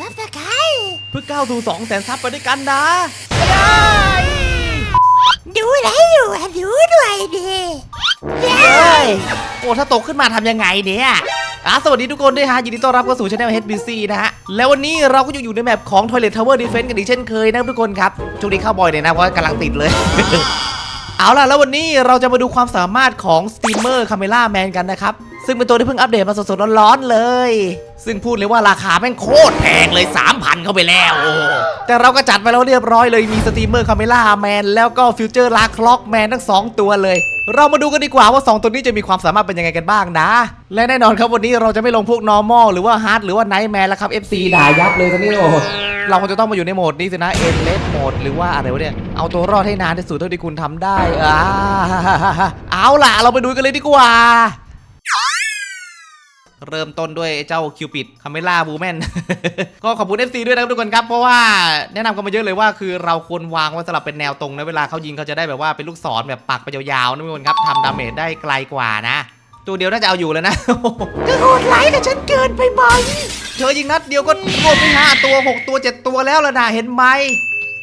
ซับสไครต์เพื่อก้าวสู่2 0 0 0 0ซับไปด้วยกันนะดูอะไรอยู่อะดูด้วยดิเย้เฮ้ยโอ้ถ้าโตขึ้นมาทำยังไงเนี่ยอะสวัสดีทุกคนด้วยฮะยินดีต้อนรับเข้าสู่ช anel HBC นะฮะ แล้ววันนี้เราก็ยังอยู่ในแมปของ Toilet Tower Defense กันอีกเช่นเคยนะครับทุกคนครับช่วงนี้เข้าบ่อยเลยนะเพราะว่ากำลังติดเลย เอาล่ะ แล้ววันนี้เราจะมาดูความสามารถของสตรีมเมอร์คาเมล่าแมนกันนะครับ ซึ่งเป็นตัวที่เพิ่งอัปเดตมาสดๆร้อนๆเลย ซึ่งพูดเลยว่าราคาแม่งโคตรแพงเลย 3,000 เข้าไปแล้วโอ้แต่เราก็จัดไปแล้วเรียบร้อยเลยมีสตรีมเมอร์คาเมล่าแมนแล้วก็ฟิวเจอร์ลาคล็อกแมนทั้ง 2 ตัวเลย เรามาดูกันดีกว่าว่า 2 ตัวนี้จะมีความสามารถเป็นยังไงกันบ้างนะ และแน่นอนครับวันนี้เราจะไม่ลงพวก normal หรือว่า hard หรือว่า nightmare แล้วครับ FC ด่ายับเลยตอนนี้โอ้เราคงจะต้องมาอยู่ในโหมดนี้สินะ e n d l e s s mode หรือว่าอะไรวะเนี่ยเอาตัวรอดให้นานที่สุดเท่าที่คุณทำได้อ่าเอาล่ะเราไปดูกันเลยดีกว่า เริ่มต้นด้วยเจ้าคิวปิดคาเมล่าบูแมนก็ขอบคุณ FC ด้วยนะครับทุกคนครับ เพราะว่าแนะนำกันมาเยอะเลยว่าคือเราควรวางไว้สำหรับเป็นแนวตรงนะเวลาเขายิงเขาจะได้แบบว่าเป็นลูกศรแบบปักไปยาวๆนะทุกคนครับทำดาเมจได้ไกลกว่านะ ตัวเดียวน่าจะเอาอยู่แล้วนะจะโหดร้ายกับฉันเกินไปไหมเธอยิงนัดเดียวก็รวมไปห้าตัวหกตัวเจ็ดตัวแล้วล่ะนะเห็นไหม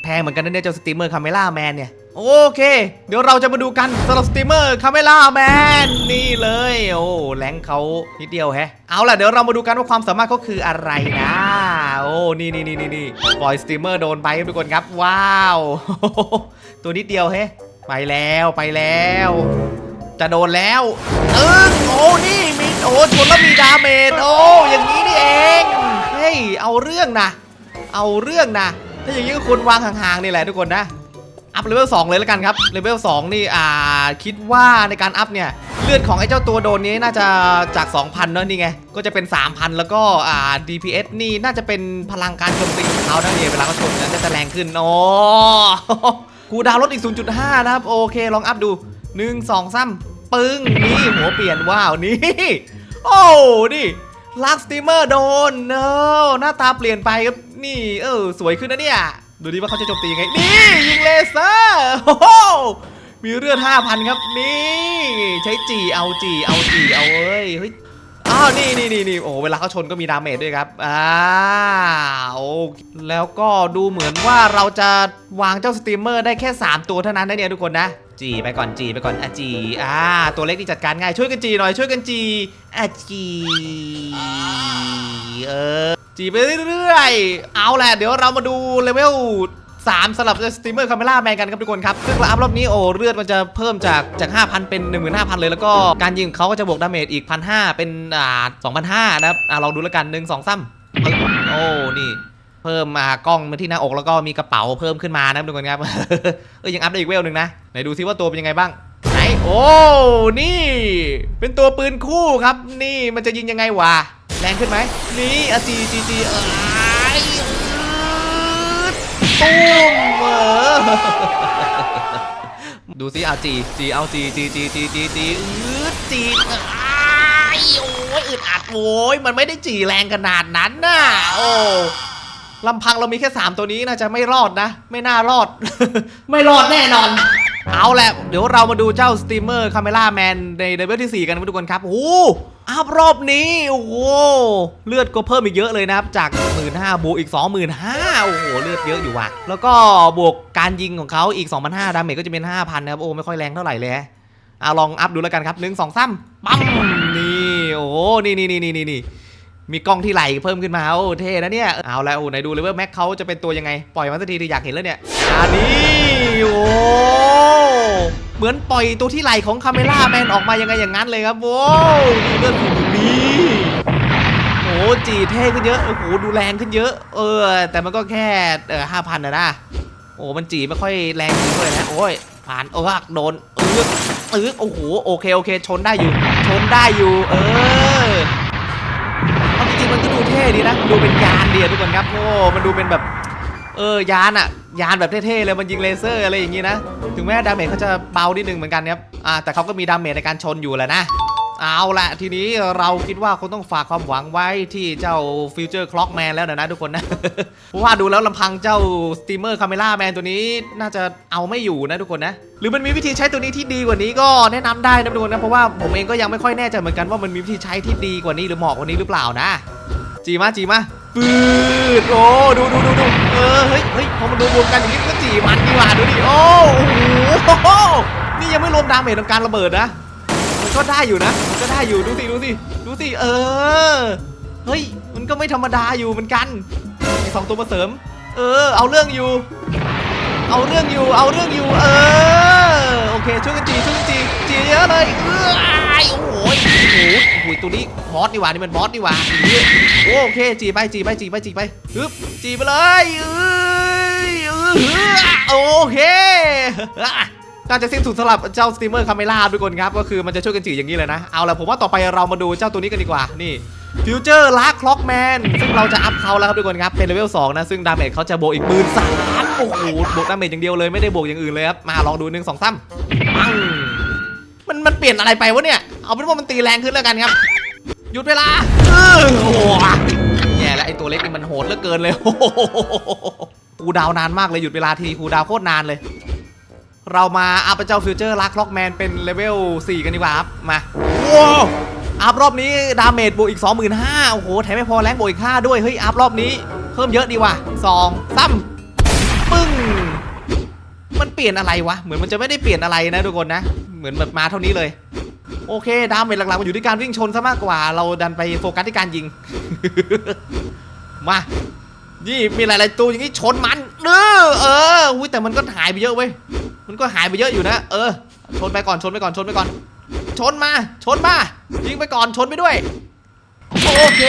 แพงเหมือนกันนะเนี่ยเจ้าสตรีมเมอร์คาเมล่าแมนเนี่ย โอเค เดี๋ยวเราจะมาดูกันสำหรับสตรีมเมอร์คาเมล่าแมนนี่เลย โอ้แรงเขานิดเดียวแฮะ เอาล่ะเดี๋ยวเรามาดูกันว่าความสามารถเขาคืออะไรนะ โอ้นี่นี่นี่นี่นี่ปล่อยสตรีมเมอร์โดนไปทุกคนครับ ว้าว ตัวนิดเดียวแฮะ ไปแล้วไปแล้ว จะโดนแล้ว เออโอ้นี่มีโอ้ชนแล้วมีดาเมจโอ้อย่างนี้นี่เองเฮ้ยเอาเรื่องนะเอาเรื่องนะถ้าอย่างนี้ก็ควรวางห่างๆนี่แหละทุกคนนะ อัพเลเวล2เลยแล้วกันครับเลเวล2นี่อ่าคิดว่าในการอัพเนี่ยเลือดของไอ้เจ้าตัวโดนนี้น่าจะจาก 2,000เนอะนี่ไง ก็จะเป็น 3,000 แล้วก็อ่า DPS นี่น่าจะเป็นพลังการโจมตีของเขานะเนี่ยเวลาเขาชนนั้นจะแรงขึ้นโอ้กูดาวลดอีก 0.5 นะครับ โอเค ลองอัพดู 1 2 3 ปึ้ง นี่ หัวเปลี่ยนว้าว นี่ โอ้ นี่ลักสตรีเมอร์โดนเนอะหน้าตาเปลี่ยนไปครับ นี่ เออ สวยขึ้นนะเนี่ย ดูดิว่าเขาจะโจมตียังไง นี่ยิงเลเซอร์โอ้โหมีเลือด5,000 ครับ นี่ ใช้จีเอาจีเอาจีเอาเอ้ยเฮ้ยอ้าวนี่นี่นี่นี่โอ้เวลาเขาชนก็มีดาเมจด้วยครับอ่าโอ้แล้วก็ดูเหมือนว่าเราจะวางเจ้าสตรีมเมอร์ได้แค่ 3 ตัวเท่านั้นนะเนี่ยทุกคนนะ จีไปก่อนจีไปก่อนอะจีอ่าตัวเล็กนี่จัดการง่ายช่วยกันจีหน่อยช่วยกันจีอะจีเออ จีไปเรื่อยๆ เอาแหละ เดี๋ยวเรามาดูเลเวล3สำหรับสตรีมเมอร์คาเมล่าแมนกันครับทุกคนครับ ซึ่งอัพรอบนี้โอ้เลือดมันจะเพิ่มจากจาก 5,000 เป็น 15,000 เลย แล้วก็การยิงเขาก็จะบวกดาเมจอีก 1,500 เป็นอ่า2,500 นะครับ อ่าลองดูแล้วกัน 1 2 3ปึ๊บโอ้ นี่ เพิ่มมากล้องมาที่หน้าอกแล้วก็มีกระเป๋าเพิ่มขึ้นมานะครับทุกคนครับเออยังอัพได้อีกเวลหนึ่งนะไหนดูซิว่าตัวเป็นยังไงบ้างไหนโอ้นี่ เป็นตัวปืนคู่ครับ นี่มันจะยิงยังไงวะ แรงขึ้นไหมนี่อะจีจีจีเออตุ้มเออดูซิเอาจีจีเอาจีจีจีจีจีจีอืดจีอ้ายโอ้ยอึดอัดโว้ยมันไม่ได้จีแรงขนาดนั้นน่ะโอ้ลำพังเรามีแค่ 3 ตัวนี้น่าจะไม่รอดนะ ไม่น่ารอด ไม่รอดแน่นอน เอาแหละ เดี๋ยวเรามาดูเจ้าสตรีมเมอร์คาเมล่าแมนในเลเวลที่ 4 กันนะทุกคนครับโอ้โห อัพรอบนี้โอ้โหเลือดก็เพิ่มอีกเยอะเลยนะครับ จาก 1 5 0 0บวกอีก 25,000โอ้โหเลือดเยอะอยู่ว่ะ แล้วก็บวกการยิงของเขาอีก 2,500ดาเมจก็จะเป็น 5,000 นะครับ โอ้ไม่ค่อยแรงเท่าไหร่เลยฮะเอาลองอัพดูแล้วกันครับ1 2 3ปั๊มนี่โอ้โหนี่นี่นี่นี่นี่มีกล้องที่ไหลเพิ่มขึ้นมาโอ้เท่นะเนี่ยเอาแล้วโอ้ไหนดูเลเวลแม็กเขาจะเป็นตัวยังไง ปล่อยมาสักทีที่อยากเห็นแล้วเนี่ยอันนี้โอ้ เหมือนปล่อยตัวที่ไหลของคาเมล่าแมนออกมายังไงอย่างนั้นเลยครับโว้วนี่เลือดถูกนี่โอ้จีเท่ขึ้นเยอะโอ้โหดูแรงขึ้นเยอะ เออ แต่มันก็แค่เออห้าพันนะนะโอ้มันจีไม่ค่อยแรงขึ้นเลยนะโอ้ยผ่านเออโดนเออเออโอ้โหโอเคโอเค ชนได้อยู่ ชนได้อยู่ เออเอาจริงๆมันก็ดูเท่ดีนะดูเป็นยานดีอะทุกคนครับโอ้มันดูเป็นแบบ เออยานอะยานแบบเท่ๆเลยมันยิงเลเซอร์อะไรอย่างงี้นะ ถึงแม้ดาเมจเขาจะเบานิดนึงเหมือนกันครับอ่าแต่เขาก็มีดาเมจในการชนอยู่แหละนะเอาละทีนี้เราคิดว่าคงต้องฝากความหวังไว้ที่เจ้าฟิวเจอร์คล็อกแมนแล้วนะนะทุกคนนะ เพราะว่าดูแล้วลำพังเจ้าสตีมเมอร์คาเมล่าแมนตัวนี้น่าจะเอาไม่อยู่นะทุกคนนะ หรือมันมีวิธีใช้ตัวนี้ที่ดีกว่านี้ก็แนะนำได้นะทุกคนนะเพราะว่าผมเองก็ยังไม่ค่อยแน่ใจเหมือนกันว่ามันมีวิธีใช้ที่ดีกว่านี้หรือเหมาะกว่านี้หรือเปล่านะจีมาจีมา ปืดโอ้ดูดูดูดูเออเฮ้ยเฮ้ยพอมันรวมๆกันอย่างนี้มันก็จีมันดีกว่าดูดิโอ้โหนี่ยังไม่รวมดาเมจของการระเบิดนะมันก็ได้อยู่นะมันก็ได้อยู่ดูสิดูสิดูสิเออเฮ้ยมันก็ไม่ธรรมดาอยู่เหมือนกันไอสองตัวมาเสริม เออ เอาเรื่องอยู่ เอาเรื่องอยู่เอาเรื่องอยู่ เออโอเคช่วยกันจีช่วยกันจี เยอะเลยเออโอ้โหโอ้โหตัวนี้บอสนี่หว่านี่มันบอสนี่หว่าโอเคจีไปจีไปจีไปจีไปฮึบจีไปเลยเออโอเคน่าจะสิ้นสุดสำหรับเจ้าสตรีมเมอร์คาเมล่าทุกคนครับ ก็คือมันจะช่วยกันจีอย่างนี้เลยนะ เอาละผมว่าต่อไปเรามาดูเจ้าตัวนี้กันดีกว่านี่ฟิวเจอร์ลักคล็อกแมนซึ่งเราจะอัพเขาแล้วครับทุกคนครับ เป็นเลเวล2นะ ซึ่งดาเมจเขาจะบวกอีกหมื่นสามโอ้โหบวกดาเมจอย่างเดียวเลยไม่ได้บวกอย่างอื่นเลยครับ มาลองดูหนึ่งสองสามปัง มันมันเปลี่ยนอะไรไปวะเนี่ย เอาเป็นว่ามันตีแรงขึ้นแล้วกันครับ หยุดเวลาเออโอ้โหแย่แล้วไอ้ตัวเล็กนี่มันโหดเหลือเกินเลยโอ้โหกูดาวนานมากเลยหยุดเวลาทีกูดาวโคตรนานเลย เรามาอัพเจ้าฟิวเจอร์ลักล็อกแมนเป็นเลเวล4 กันดีกว่าครับ มาว้าวอัพรอบนี้ดาเมจบวกอีก 25,000โอ้โหแถมไม่พอแรงบวกอีก5ด้วยเฮ้ยอัพรอบนี้เพิ่มเยอะดีว่ะ2 3ปึ้งมันเปลี่ยนอะไรวะ เหมือนมันจะไม่ได้เปลี่ยนอะไรนะทุกคนนะ เหมือนแบบมาเท่านี้เลย โอเค ดาเมจหลักๆมันอยู่ที่การวิ่งชนซะมากกว่า เราดันไปโฟกัสที่การยิง มา นี่มีหลายๆตัวอย่างนี้ชนมันเออเอออุ้ยแต่มันก็หายไปเยอะเว้ย มันก็หายไปเยอะอยู่นะ เออ ชนไปก่อน ชนไปก่อน ชนไปก่อน ชนมา ชนมา ยิงไปก่อน ชนไปด้วย โอเค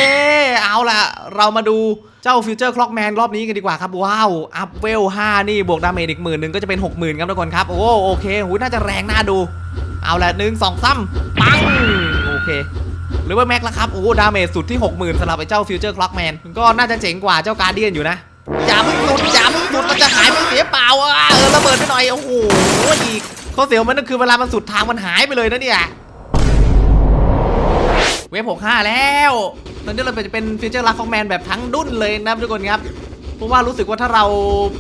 เอาล่ะเรามาดูเจ้าฟิวเจอร์คล็อกแมนรอบนี้กันดีกว่าครับ ว้าว อัพเวล 5 นี่ บวกดาเมจอีกหมื่นหนึ่งก็จะเป็น 60,000 ครับทุกคนครับ โอ้โอเคหูน่าจะแรงน่าดู เอาละหนึ่งสองสามปัง โอเค หรือว่าแม็กแล้วครับ โอ้ดาเมจสุดที่ 60,000สำหรับไอ้เจ้าฟิวเจอร์คล็อกแมนก็น่าจะเจ๋งกว่าเจ้าการเดียนอยู่นะอย่าเพิ่งสุดอย่าเพิ่งสุดมันจะหายไปเสียเปล่าอะเออระเบิดไปหน่อยโอ้โหอีกข้อเสียของมันก็คือเวลามันสุดทางมันหายไปเลยนะเนี่ย เวฟ65 แล้วตอนนี้เราจะเป็นฟีเจอร์ลักของแมนแบบทั้งดุ้นเลยนะทุกคนครับเพราะว่ารู้สึกว่าถ้าเรา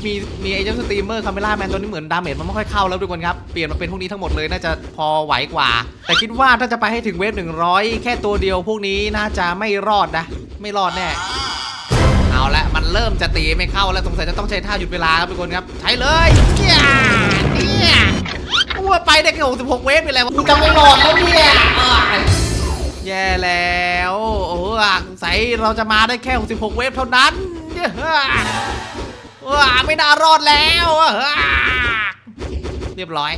มีมีไอ้เจ้าสตรีมเมอร์คาเมล่าแมนตัวนี้เหมือนดาเมจมันไม่ค่อยเข้าแล้วทุกคนครับ เปลี่ยนมาเป็นพวกนี้ทั้งหมดเลยน่าจะพอไหวกว่า แต่คิดว่าถ้าจะไปให้ถึงเวฟ100 แค่ตัวเดียวพวกนี้น่าจะไม่รอดนะ ไม่รอดแน่เอาละมันเริ่มจะตีไม่เข้าแล้วสงสัยจะต้องใช้ท่าหยุดเวลาครับทุกคนครับ ใช้เลยเนี่ยเนี่ยว่าไปได้แค่66เวฟนี่แหละกูจะไม่รอดแล้วเนี่ย แย่แล้วโอ้โหสงสัยเราจะมาได้แค่ 66 เวฟเท่านั้นว้าไม่น่ารอดแล้ว เรียบร้อย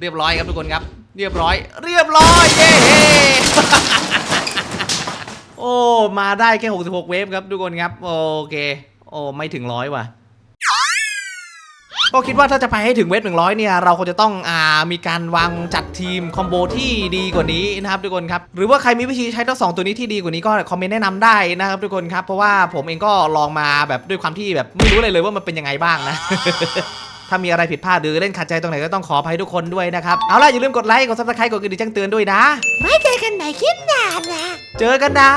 เรียบร้อยครับทุกคนครับ เรียบร้อย เรียบร้อยเย้โอ้มาได้แค่ 66 เวฟครับทุกคนครับ โอเค โอ้ไม่ถึงร้อยว่ะ ก็คิดว่าถ้าจะไปให้ถึงเวฟ100เนี่ยเราคงจะต้องอ่ามีการวางจัดทีมคอมโบที่ดีกว่านี้นะครับทุกคนครับหรือว่าใครมีวิธีใช้ทั้งสองตัวนี้ที่ดีกว่านี้ก็คอมเมนต์แนะนำได้นะครับทุกคนครับเพราะว่าผมเองก็ลองมาแบบด้วยความที่แบบไม่รู้เลยเลยว่ามันเป็นยังไงบ้างนะถ้ามีอะไรผิดพลาดหรือเล่นขัดใจตรงไหนก็ต้องขออภัยทุกคนด้วยนะครับ เอาล่ะ อย่าลืมกดไลค์ กดซับสไครต์กดกระดิ่งแจ้งเตือนด้วยนะไว้เจอกันใหม่คลิปหน้านะ เจอกันนะ